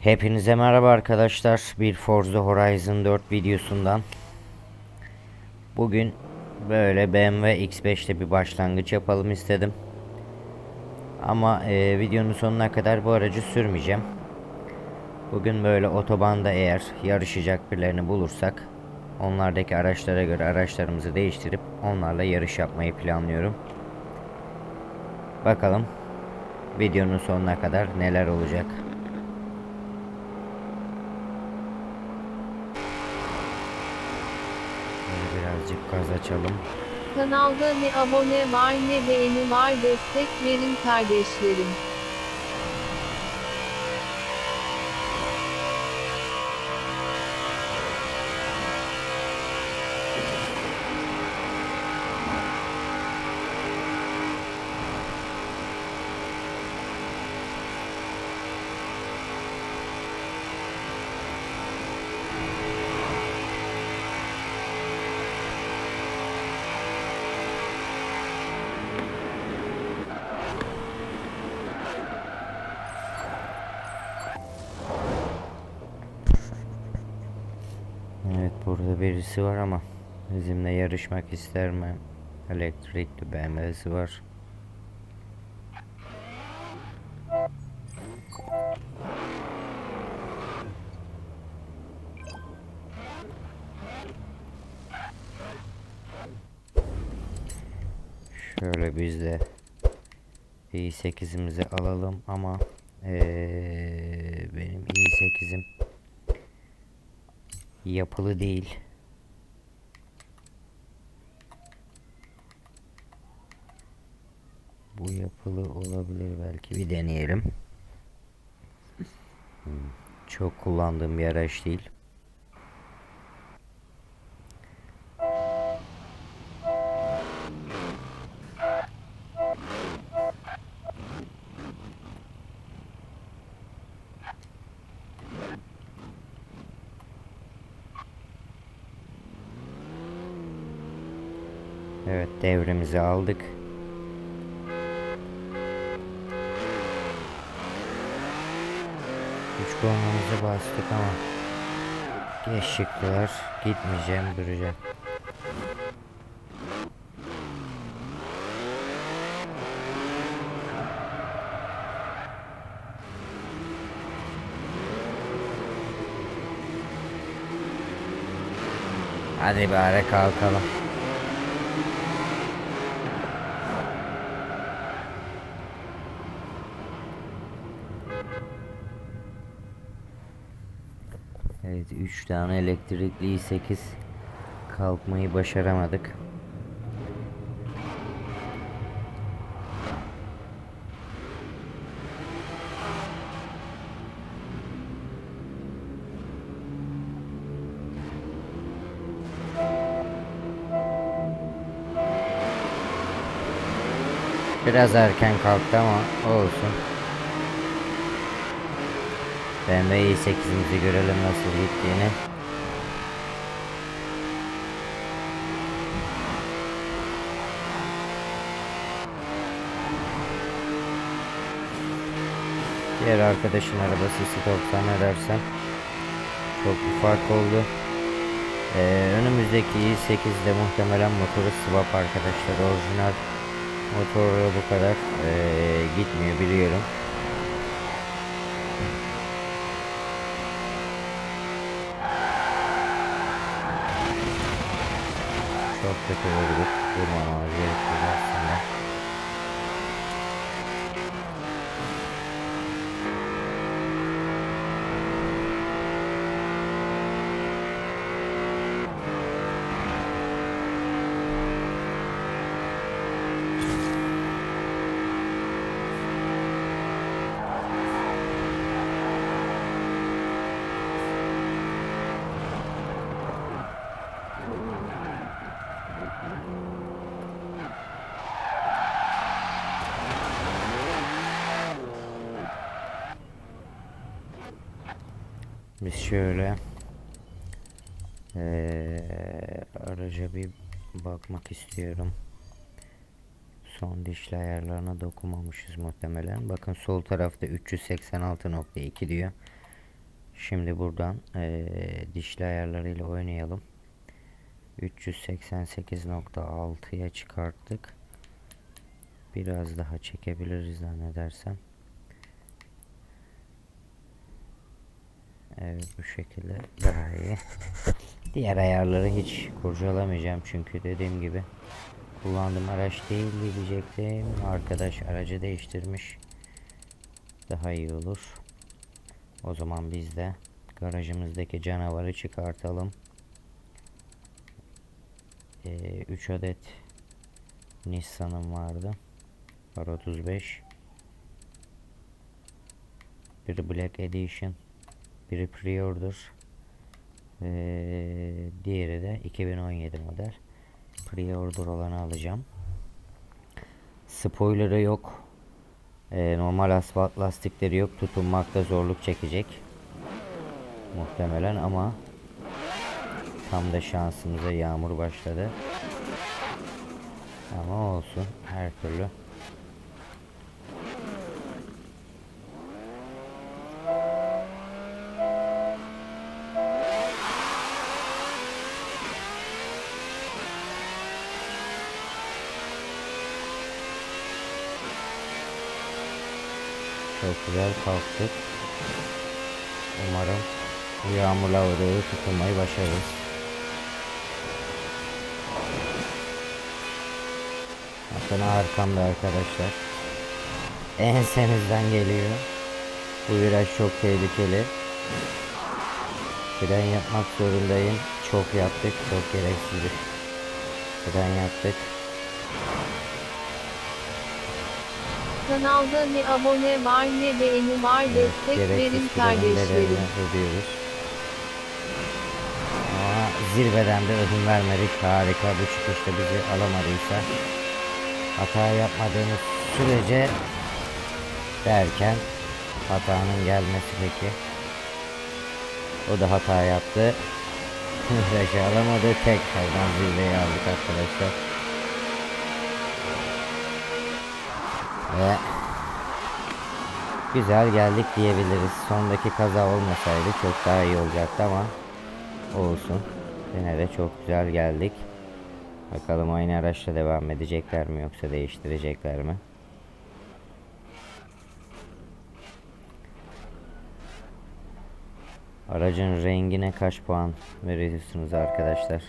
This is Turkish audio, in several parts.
Hepinize merhaba arkadaşlar. Bir Forza Horizon 4 videosundan. Bugün böyle BMW X5'te bir başlangıç yapalım istedim. Ama e, videonun sonuna kadar bu aracı sürmeyeceğim. Bugün böyle otobanda eğer yarışacak birilerini bulursak onlardaki araçlara göre araçlarımızı değiştirip onlarla yarış yapmayı planlıyorum. Bakalım videonun sonuna kadar neler olacak. Birazcık gaz açalım. Kanalda ne abone var ne beğeni var destek verin kardeşlerim. Evet birisi var ama bizimle yarışmak ister mi? Elektrikli BMW'si var. Şöyle biz de i8'imizi alalım ama eee, benim i8'im yapılı değil. Bu yapılı olabilir belki bir deneyelim. Hmm, Çok kullandığım bir araç değil. Evet devremizi aldık. Üç kornamızı bastık ama geç. Gitmeyeceğim duracağım. Hadi bari kalkalım. Evet 3 tane elektrikli 8 kalkmayı başaramadık. Biraz erken kalktı ama olsun. BMW i8'imizi görelim nasıl gittiğini. Diğer arkadaşın arabası stoktan edersem çok bir fark oldu. Ee, önümüzdeki i8'de muhtemelen motoru swap arkadaşlar orijinal motoru bu kadar ee, gitmiyor biliyorum. Kötü vurduk. Vurmamamız gerekiyordu Biz şöyle eee araca bir bakmak istiyorum. Son dişli ayarlarına dokunmamışız muhtemelen. Bakın sol tarafta 386.2 diyor. Şimdi buradan eee, dişli ayarlarıyla oynayalım. 388.6'ya çıkarttık. Biraz daha çekebiliriz zannedersem. Evet bu şekilde daha iyi. Diğer ayarları hiç kurcalamayacağım çünkü dediğim gibi kullandığım araç değil diyecektim. Arkadaş aracı değiştirmiş. Daha iyi olur. O zaman biz de garajımızdaki canavarı çıkartalım. 3 adet Nissan'ım vardı. R35 biri Black Edition biri Pre-Order ee, diğeri de 2017 model. Pre-Order olanı alacağım. Spoiler'ı yok. Ee, normal asfalt lastikleri yok. Tutunmakta zorluk çekecek. Muhtemelen ama tam da şansımıza yağmur başladı. Ama olsun her türlü Çok güzel kalktık. Umarım bu yağmurla doğru tutunmayı başarırız. Bakın arkamda arkadaşlar. Ensemizden geliyor. Bu viraj çok tehlikeli. Fren yapmak zorundayım. Çok yaptık. Çok gereksiz bir fren yaptık. Kanalda ne abone var ne beğeni var destek verin kardeşlerim. ödüyoruz. Ama zirveden de ödün vermedik. Harika bu çıkışta bizi alamadıysa hata yapmadığımız sürece derken hatanın gelmesi peki. O da hata yaptı. Virajı alamadı. Tekrardan zirveyi aldık arkadaşlar. Ve güzel geldik diyebiliriz. Sondaki kaza olmasaydı çok daha iyi olacaktı ama olsun. Yine de çok güzel geldik. Bakalım aynı araçla devam edecekler mi yoksa değiştirecekler mi? Aracın rengine kaç puan veriyorsunuz arkadaşlar?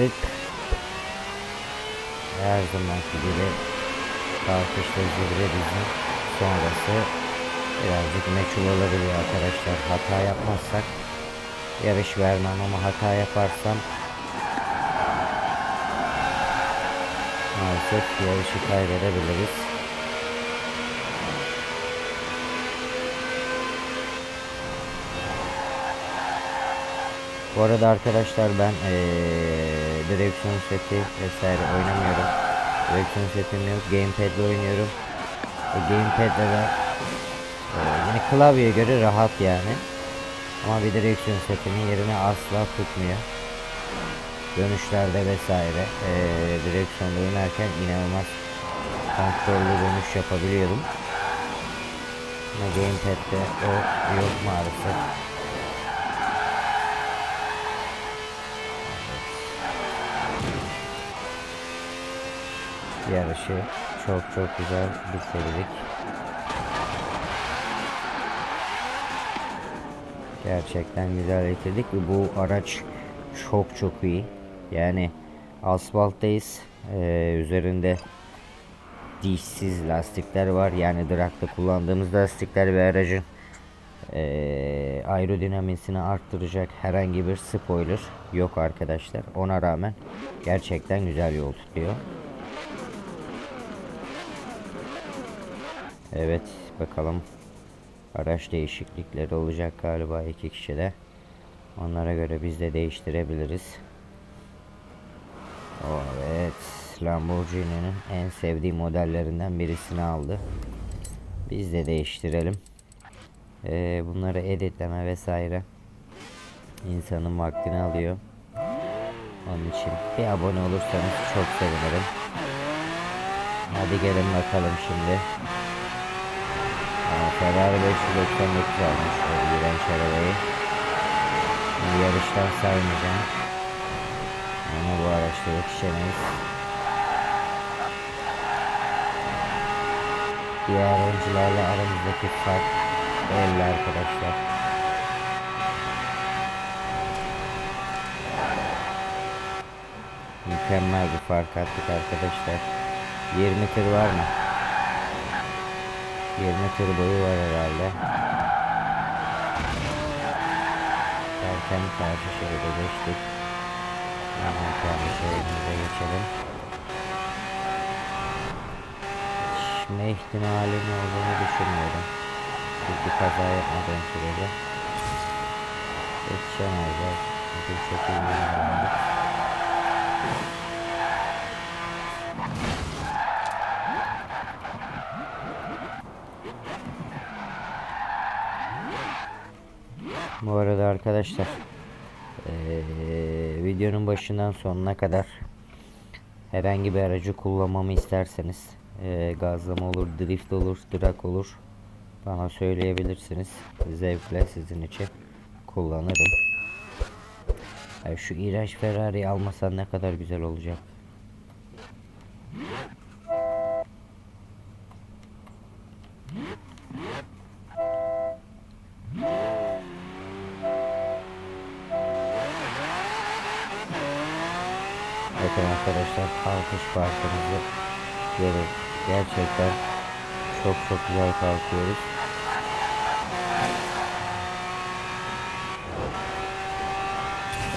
Kalktık. Her zamanki gibi zirve bizim sonrası birazcık meçhul olabilir arkadaşlar. Hata yapmazsak yarış vermem ama hata yaparsam maalesef yarışı kaybedebiliriz. Bu arada arkadaşlar ben eee direksiyon seti vesaire oynamıyorum. Direksiyon setim yok. Gamepad ile oynuyorum. E, Gamepad'le de eee, yine klavyeye göre rahat yani. Ama bir direksiyon setinin yerini asla tutmuyor. Dönüşlerde vesaire eee direksiyonda oynarken inanılmaz kontrollü dönüş yapabiliyordum. Ama Gamepad'de o yok maalesef. Yarışı çok çok güzel bitirdik. Gerçekten güzel bitirdik ve bu araç çok çok iyi. Yani asfalttayız. Ee, üzerinde dişsiz lastikler var. Yani drag'da kullandığımız lastikler ve aracın ee, aerodinamisini arttıracak herhangi bir spoiler yok arkadaşlar. Ona rağmen gerçekten güzel yol tutuyor. Evet bakalım araç değişiklikleri olacak galiba iki kişide. Onlara göre biz de değiştirebiliriz. Evet Lamborghini'nin en sevdiği modellerinden birisini aldı. Biz de değiştirelim. Ee, bunları editleme vesaire insanın vaktini alıyor. Onun için bir abone olursanız çok sevinirim. Hadi gelin bakalım şimdi. Ferrari 599 almış o iğrenç arabayı. Yarıştan saymayacağım. Ama bu araçta yetişemeyiz. Diğer oyuncularla aramızdaki fark belli arkadaşlar. Mükemmel bir fark attık arkadaşlar. 20 tır var mı? 20 tır boyu var herhalde. Erken karşı şeride geçtik. Hemen karşı şeridimize geçelim. Geçme ihtimalim olduğunu düşünmüyorum. Çünkü kaza yapmadığım sürece yetişemezler. Çünkü çekilmeyi öğrendik. Bu arada arkadaşlar eee, videonun başından sonuna kadar herhangi bir aracı kullanmamı isterseniz eee, gazlama olur, drift olur, drag olur bana söyleyebilirsiniz. Zevkle sizin için kullanırım. Ya şu iğrenç Ferrari'yi almasan ne kadar güzel olacak. Kalkıyoruz.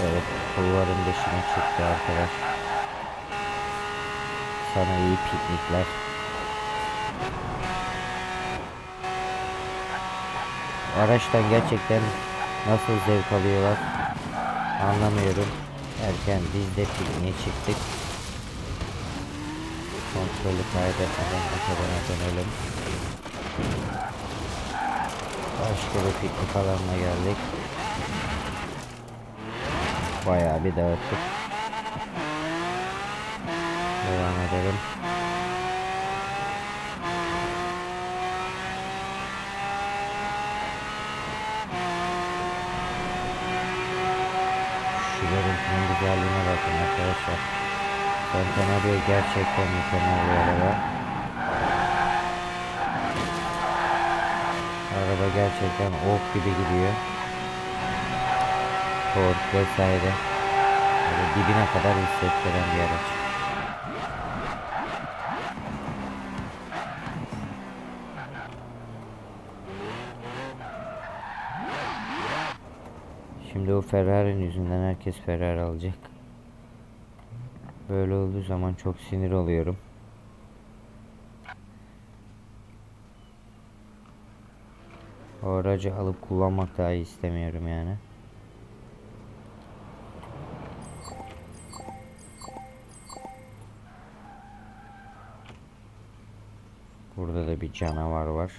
Evet kulvarın dışına çıktı arkadaş. Sana iyi piknikler. Araçtan gerçekten nasıl zevk alıyorlar anlamıyorum. Erken biz de pikniğe çıktık. Kontrolü kaydetmeden otobana dönelim. Bir piknik alanına geldik. Bayağı bir dağıttık. Devam edelim. Şu görüntünün güzelliğine bakın arkadaşlar. Centenario gerçekten mükemmel bir araba. Araba gerçekten ok gibi gidiyor. Tork vesaire. Böyle dibine kadar hissettiren bir araç. Şimdi o Ferrari'nin yüzünden herkes Ferrari alacak. Böyle olduğu zaman çok sinir oluyorum. O aracı alıp kullanmak dahi istemiyorum yani. Burada da bir canavar var.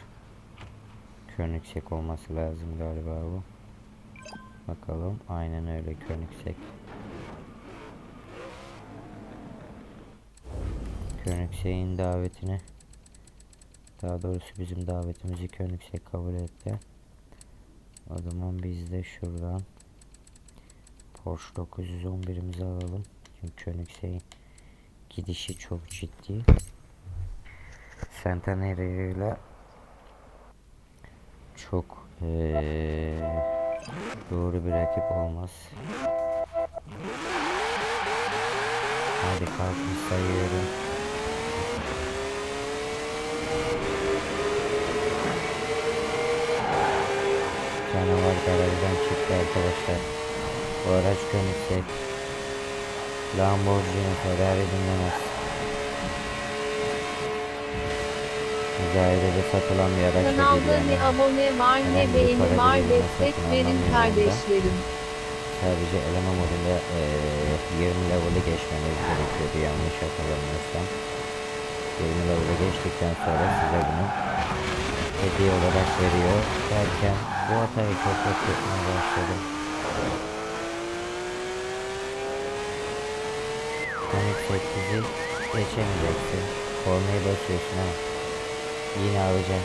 Könüksek olması lazım galiba bu. Bakalım. Aynen öyle Könüksek. Könüksek'in davetini daha doğrusu bizim davetimizi Könüksek kabul etti. O zaman biz de şuradan Porsche 911'imizi alalım. Çünkü Könüksek'in gidişi çok ciddi. Centenario ile çok eee, doğru bir rakip olmaz. Hadi kalkmış sayıyorum. Canavar garajdan çıktı arkadaşlar. Bu araç Koenigsegg. Lamborghini Ferrari dinlemez. Müzayedede satılan bir araç da değil Kanalda ne yani. abone var ne Herhangi bir beğeni para var birimine destek satın verin kardeşlerim. Sadece eleme modunda eee 20 level'ı geçmeniz gerekiyordu yanlış hatırlamıyorsam. 20 level'ı geçtikten sonra size bunu hediye olarak veriyor derken bu hatayı toprak etmeye başladım. Panik 8'i geçemeyeceksin. Kornayı basıyorsun ha. Yine alacağım.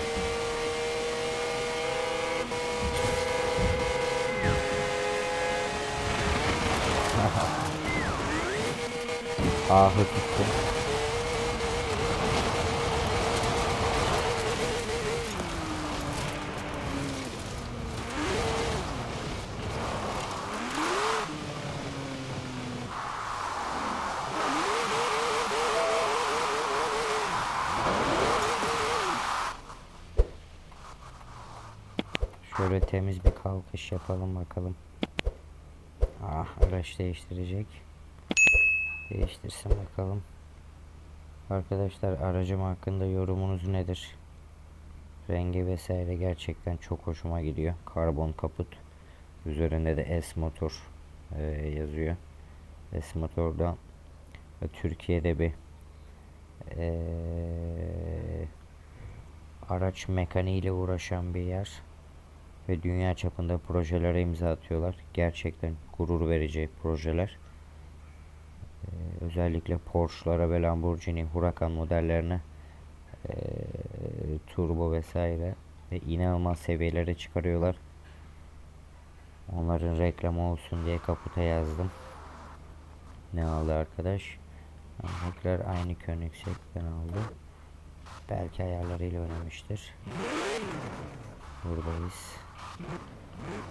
Ahı gitti. Kalkış yapalım bakalım. Ah araç değiştirecek. Değiştirsin bakalım. Arkadaşlar aracım hakkında yorumunuz nedir? Rengi vesaire gerçekten çok hoşuma gidiyor. Karbon kaput. Üzerinde de S motor e, yazıyor. S motorda e, Türkiye'de bir e, araç mekaniğiyle uğraşan bir yer ve dünya çapında projelere imza atıyorlar. Gerçekten gurur verici projeler. Ee, özellikle Porsche'lara ve Lamborghini Huracan modellerine ee, turbo vesaire ve inanılmaz seviyelere çıkarıyorlar. Onların reklamı olsun diye kaputa yazdım. Ne aldı arkadaş? Örnekler aynı Koenigsegg'den aldı. Belki ayarlarıyla oynamıştır. Buradayız.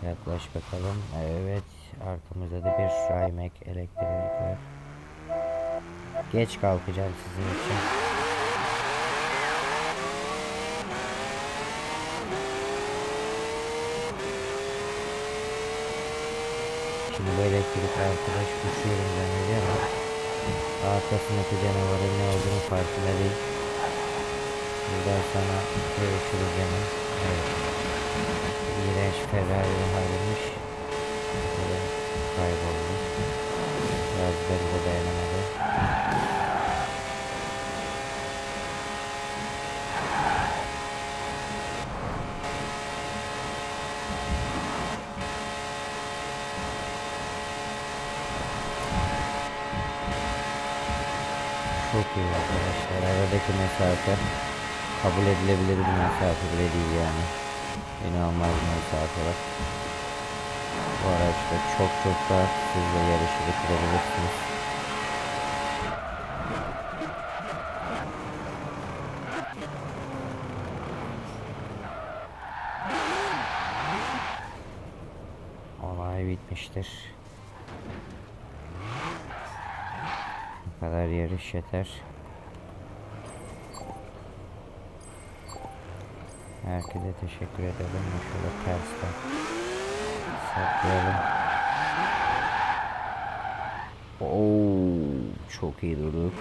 Yaklaş bakalım. Evet. Arkamızda da bir Rymek elektrik var. Geç kalkacağım sizin için. Şimdi bu elektrik arkadaş uçuyorum zannediyor ama arkasındaki canavarın ne olduğunu farkında değil. Buradan sana görüşürüz canım. Evet. Ferrari halmiş. Böyle kayboldu. Bazıları da dayanamadı. Çok iyi arkadaşlar. Aradaki mesafe kabul edilebilir bir mesafe bile değil yani. İnanılmaz bir. Bu araçta çok çok rahat sizle yarışı bitirebilirsiniz. Olay bitmiştir. Bu kadar yarış yeter. Herkese teşekkür ederim. Şöyle tersten saklayalım. Oo, çok iyi durduk.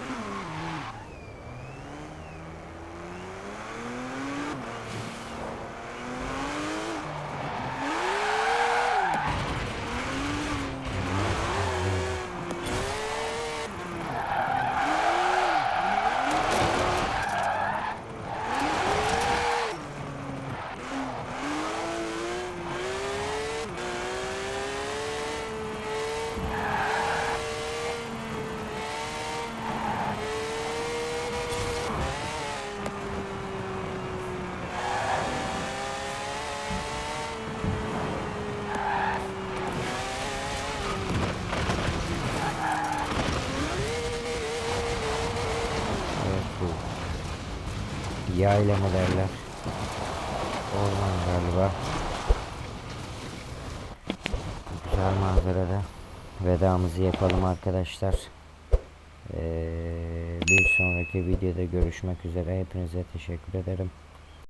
Evet bu. Yayla mı derler? Orman galiba. Güzel manzarada. Vedamızı yapalım arkadaşlar. Ee, bir sonraki videoda görüşmek üzere. Hepinize teşekkür ederim.